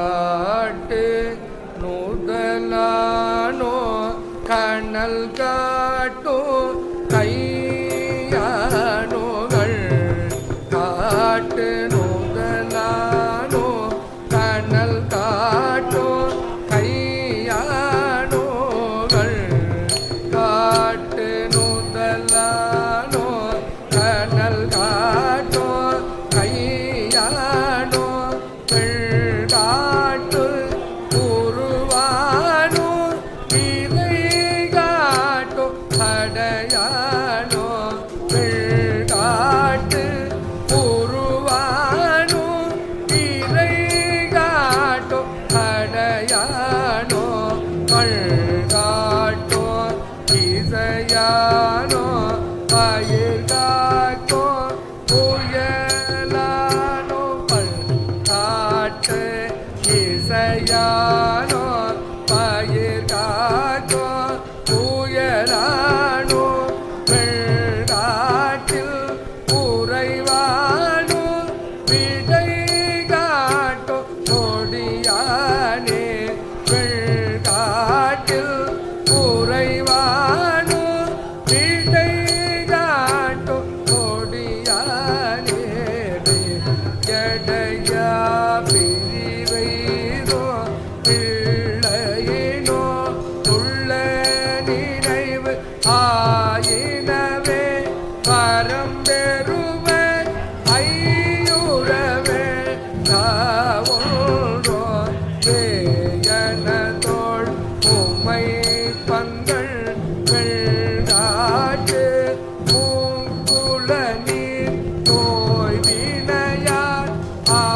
காட்டு நூதலானோ கணல் காட்டோ கையானோகள். காட்டு நூதலானோ கணல் காட்டோ கையானோகள். காட்டு நூதலானோ கணல் காட்டு yeah.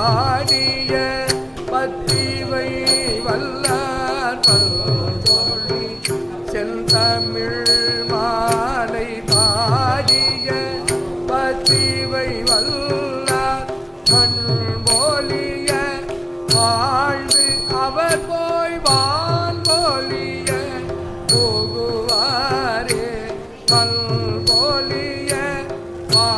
பாடிய பத்திவை வல்லார் பல்தோழி செந்தமிழ் மாலை பாடிய பத்திவை வல்லார் கண் போலிய வாழ்ந்து அவர் போய் வான் போலிய போகுவாரே. பல் போலிய வா